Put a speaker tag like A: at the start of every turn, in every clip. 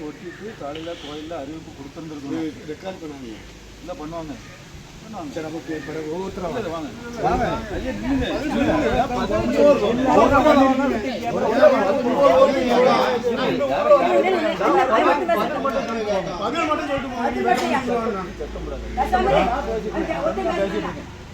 A: ஒட்டிட்டு காலையில் கோயிலில் அறிவிப்பு கொடுத்துருந்துருக்கணும்
B: ரெக்கார்ட் பண்ணாங்க
A: இல்லை பண்ணுவாங்க பண்ணுவாங்க
B: ஒவ்வொருத்தரும்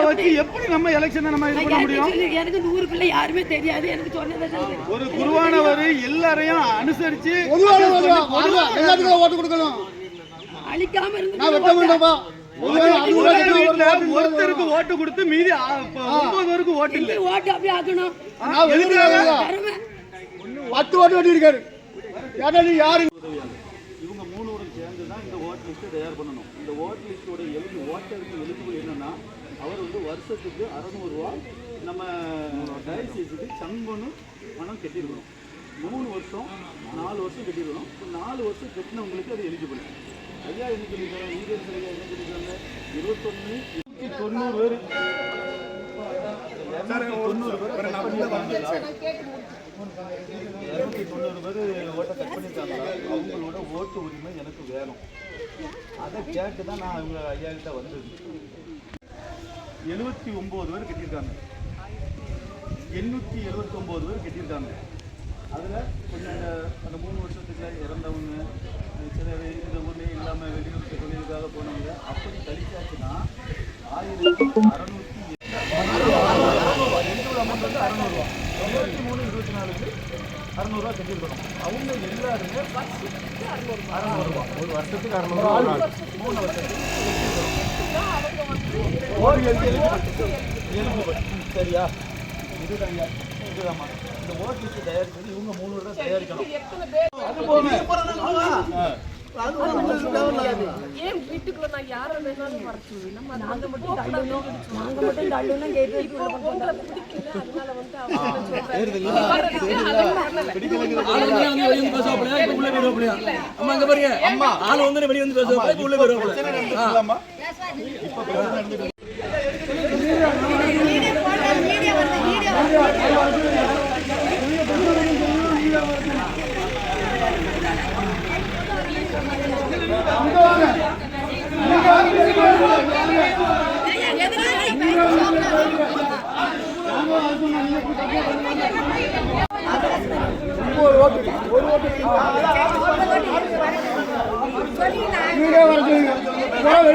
B: அப்படியே எப்படி நம்ம எலெக்ஷனை நம்ம இது பண்ண முடியும்?
C: எனக்கு நூறுக்குள்ள யாருமே தெரியாது. எனக்கு சொன்னதை
A: ஒரு குருவானவர் எல்லாரையும் அனுசரிச்சு
B: எல்லாத்துக்கும் ஓட்டு கொடுக்கணும்.
C: அழிக்காம
B: நான் வெட்ட
C: இருந்து
A: ஒருத்தருக்கு ஓட்டு கொடுத்து மீதி ஒன்பது பேருக்கு ஓட்டு இல்ல.
C: ஓட்டு அப்படி ஆக்கணும்?
B: பத்து ஓட்டு ஓட்டி இருக்காரு நீ யாரு?
A: இவங்க மூணுவரும் சேர்ந்து தான் இந்த ஓட் லிஸ்ட்டை தயார் பண்ணணும். இந்த ஓட் லிஸ்ட்டோட எழுதி ஓட்டருக்கு எலிஜிபிள் என்னன்னா அவர் வந்து வருஷத்துக்கு அறநூறுவா நம்ம டயசிஸுக்கு சங்கன்னு பணம் கட்டியிருக்கணும் மூணு வருஷம் நாலு வருஷம் கட்டியிருக்கணும் இப்போ நாலு வருஷம் கட்டினவங்களுக்கு அது எலிஜிபிள் ஐயா என்ன சொல்லியிருக்காங்க? நீதியரசு ஐயா என்ன சொல்லியிருக்காங்க? இருபத்தொன்று தொண்ணூறு பேர். தொண்ணூறு பேர். இருநூத்தி தொண்ணூறு பேர் ஓட்டை கட் பண்ணியிருக்காங்களா? அவங்களோட ஓட்டு உரிமை எனக்கு வேணும். அதை கேட்டு தான் நான் அவங்க ஐயா கிட்ட வந்தது. எழுபத்தி ஒம்பது பேர் கட்டியிருக்காங்க. எண்ணூற்றி எழுபத்தி ஒம்பது பேர் கட்டியிருக்காங்க. அதில் கொஞ்சம் அந்த அந்த மூணு வருஷத்துக்கு இறந்தவங்க சில இந்த ஊர்லேயே இல்லாமல் வெளியூருக்கு தொழிலுக்காக போனவங்க அப்படி கழிச்சாச்சுன்னா ஆயிரத்தி அறநூற்றி எந்தோட அமௌண்ட் வந்து அறநூறுவா இருபத்தி மூணு இருபத்தி நாலுக்கு அறநூறுவா கட்டியிருக்கணும் அவங்க எல்லாருமே அறநூறுவா. ஒரு வருஷத்துக்கு அறநூறுவா. மூணு வருஷத்துக்கு. ஒரு எழுதி சரியா? இதுதான் இதுதாம்மா. இந்த ஓட் லிஸ்ட் தயாரிக்கிறது இவங்க மூணு தயாரிக்கணும். அது ஒண்ணு
D: ஏன் வீட்டுக்குள்ள நான் யார வேணாலும் வர சொல்லு நம்ம நாங்க மட்டும்
C: நாங்க மட்டும் தள்ளுனா கேட்டு
D: உங்களை பிடிக்கல அதனால வந்து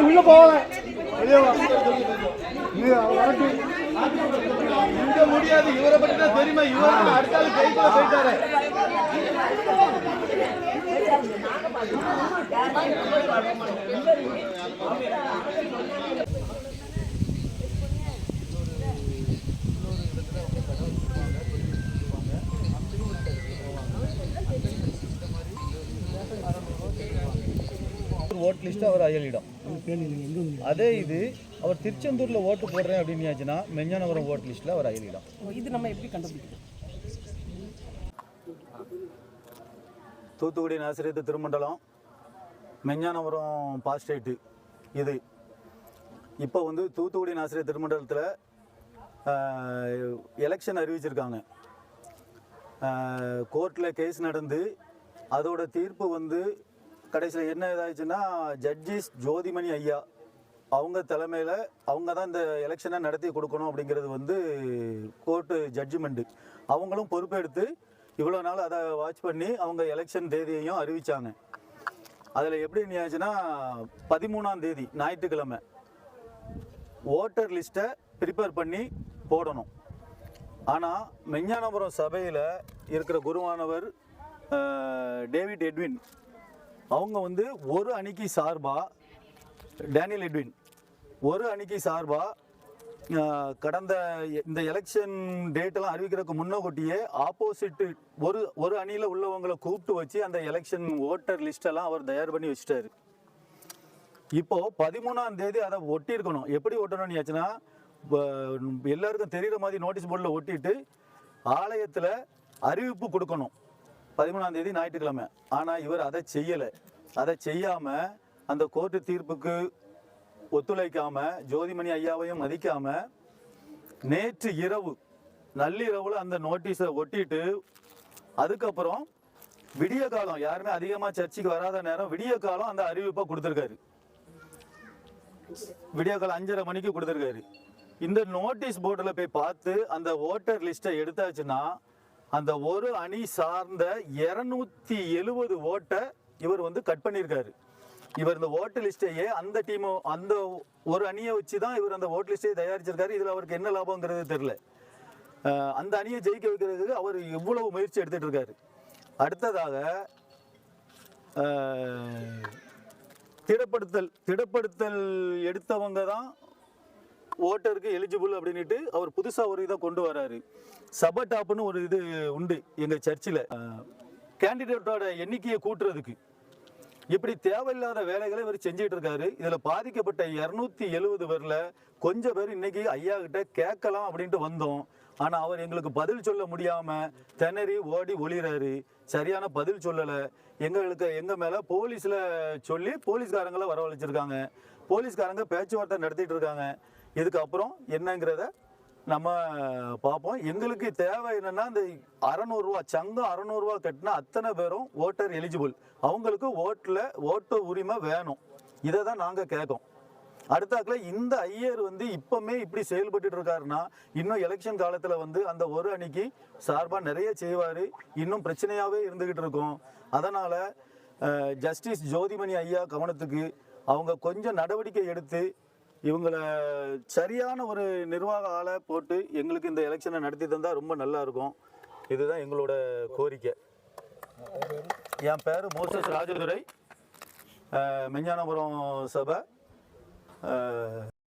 B: உள்ள போவாங்க
A: முடியாது. இவரை பற்றி தான் தெரியுமா? இவருக்கு அடுத்தாலும் ஆள் கைக்குள்ள போயிட்டாரு. ஓட் லிஸ்ட் அவர் அயலிடம். அதே இது அவர் திருச்செந்தூர்ல ஓட்டு போடுறேன் அப்படின்னு மெஞ்ஞானபுரம் ஓட் லிஸ்ட்ல அவர் அயலிடம்.
D: இது நம்ம எப்படி கண்டுபிடிக்கிறோம்
A: தூத்துக்குடி நாசிரியத்து திருமண்டலம் மெஞ்ஞானபுரம் பாஸ்டேட்டு இது. இப்போ வந்து தூத்துக்குடி நாசிரியர் திருமண்டலத்தில் எலெக்ஷன் அறிவிச்சிருக்காங்க. கோர்ட்டில் கேஸ் நடந்து அதோட தீர்ப்பு வந்து கடைசியில் என்ன இதாச்சுன்னா ஜட்ஜிஸ் ஜோதிமணி ஐயா அவங்க தலைமையில் அவங்க தான் இந்த எலெக்ஷனை நடத்தி கொடுக்கணும் அப்படிங்கிறது வந்து கோர்ட்டு ஜட்ஜ்மெண்ட்டு அவங்களும் பொறுப்பெடுத்து இவ்வளோ நாள் அதை வாட்ச் பண்ணி அவங்க எலெக்ஷன் தேதியையும் அறிவித்தாங்க அதில் எப்படி ஆச்சுன்னா பதிமூணாம் தேதி ஞாயிற்றுக்கிழமை ஓட்டர் லிஸ்ட்டை ப்ரிப்பேர் பண்ணி போடணும். ஆனால் மெஞ்ஞானபுரம் சபையில் இருக்கிற குருவானவர் டேவிட் எட்வின் அவங்க வந்து ஒரு அணிக்கு சார்பாக டேனியல் எட்வின் ஒரு அணிக்கு சார்பாக கடந்த இந்த எலெக்ஷன் டேட்டெல்லாம் அறிவிக்கிறதுக்கு முன்னக்கூட்டியே ஆப்போசிட் ஒரு ஒரு அணியில் உள்ளவங்களை கூப்பிட்டு வச்சு அந்த எலெக்ஷன் ஓட்டர் லிஸ்டெல்லாம் அவர் தயார் பண்ணி வச்சுட்டாரு. இப்போ பதிமூணாம் தேதி அதை ஒட்டியிருக்கணும். எப்படி ஒட்டணும்னு ஆச்சுன்னா எல்லாருக்கும் தெரிகிற மாதிரி நோட்டீஸ் போர்டில் ஒட்டிட்டு ஆலயத்தில் அறிவிப்பு கொடுக்கணும். பதிமூணாம் தேதி ஞாயிற்றுக்கிழமை. ஆனால் இவர் அதை செய்யலை. அதை செய்யாமல் அந்த கோர்ட்டு தீர்ப்புக்கு ஒத்துழைக்காம ஜோதிமணி ஐயாவையும் மதிக்காமல் நேற்று இரவு நள்ளிரவில் அந்த நோட்டீஸை ஒட்டிட்டு அதுக்கப்புறம் விடிய காலம் யாருமே அதிகமாக சர்ச்சுக்கு வராத நேரம் விடிய காலம் அந்த அறிவிப்பை கொடுத்துருக்காரு. விடிய காலம் அஞ்சரை மணிக்கு கொடுத்துருக்காரு. இந்த நோட்டீஸ் போர்டில் போய் பார்த்து அந்த ஓட்டர் லிஸ்ட்டை எடுத்தாச்சுன்னா அந்த ஒரு அணி சார்ந்த இரநூத்தி எழுபது ஓட்டை இவர் வந்து கட் பண்ணியிருக்காரு. இவர் இந்த ஓட்டு லிஸ்ட்டையே அந்த டீமு அந்த ஒரு அணியை வச்சு தான் இவர் அந்த ஓட்டு லிஸ்ட்டை தயாரிச்சிருக்காரு. இதில் அவருக்கு என்ன லாபங்கிறது தெரில அந்த அணியை ஜெயிக்க வைக்கிறதுக்கு அவர் இவ்வளவு முயற்சி எடுத்துட்டு இருக்காரு. அடுத்ததாக திடப்படுத்தல் திடப்படுத்தல் எடுத்தவங்க தான் ஓட்டருக்கு எலிஜிபிள் அப்படின்னுட்டு அவர் புதுசாக ஒரு இதை கொண்டு வராரு. சபட்டாப்னு ஒரு இது உண்டு எங்கள் சர்ச்சில். கேண்டிடேட்டோட எண்ணிக்கையை கூட்டுறதுக்கு. இப்படி தேவையில்லாத வேலைகளை இவர் செஞ்சுட்டு இருக்காரு. இதில் பாதிக்கப்பட்ட இரநூத்தி எழுபது பேரில் கொஞ்சம் பேர் இன்னைக்கு ஐயா கிட்ட கேட்கலாம் அப்படின்ட்டு வந்தோம். ஆனால் அவர் எங்களுக்கு பதில் சொல்ல முடியாமல் திணறி ஓடி ஒளிறாரு. சரியான பதில் சொல்லலை. எங்களுக்கு எங்கள் மேலே போலீஸில் சொல்லி போலீஸ்காரங்களை வரவழைச்சிருக்காங்க. போலீஸ்காரங்க பேச்சுவார்த்தை நடத்திட்டு இருக்காங்க. இதுக்கப்புறம் என்னங்கிறத நம்ம பார்ப்போம். எங்களுக்கு தேவை என்னன்னா இந்த அறநூறுரூவா சங்கம் அறநூறுவா கட்டினா அத்தனை பேரும் ஓட்டர் எலிஜிபிள் அவங்களுக்கு ஓட்டில் ஓட்டு உரிமை வேணும். இதை தான் நாங்கள் கேட்கோம் அடுத்தாக்கில் இந்த ஐயர் வந்து இப்பவுமே இப்படி செயல்பட்டு இருக்காருன்னா இன்னும் எலெக்ஷன் காலத்தில் வந்து அந்த ஒரு அணிக்கு சார்பாக நிறைய செய்வார். இன்னும் பிரச்சனையாகவே இருந்துக்கிட்டு இருக்கும். அதனால் ஜஸ்டிஸ் ஜோதிமணி ஐயா கவனத்துக்கு அவங்க கொஞ்சம் நடவடிக்கை எடுத்து இவங்களை சரியான ஒரு நிர்வாக ஆளை போட்டு எங்களுக்கு இந்த எலெக்ஷனை நடத்தி தந்தால் ரொம்ப நல்லா இருக்கும். இதுதான் எங்களோட கோரிக்கை. என் பேர் மோசஸ் ராஜதுரை. மெஞ்ஞானபுரம் சபை.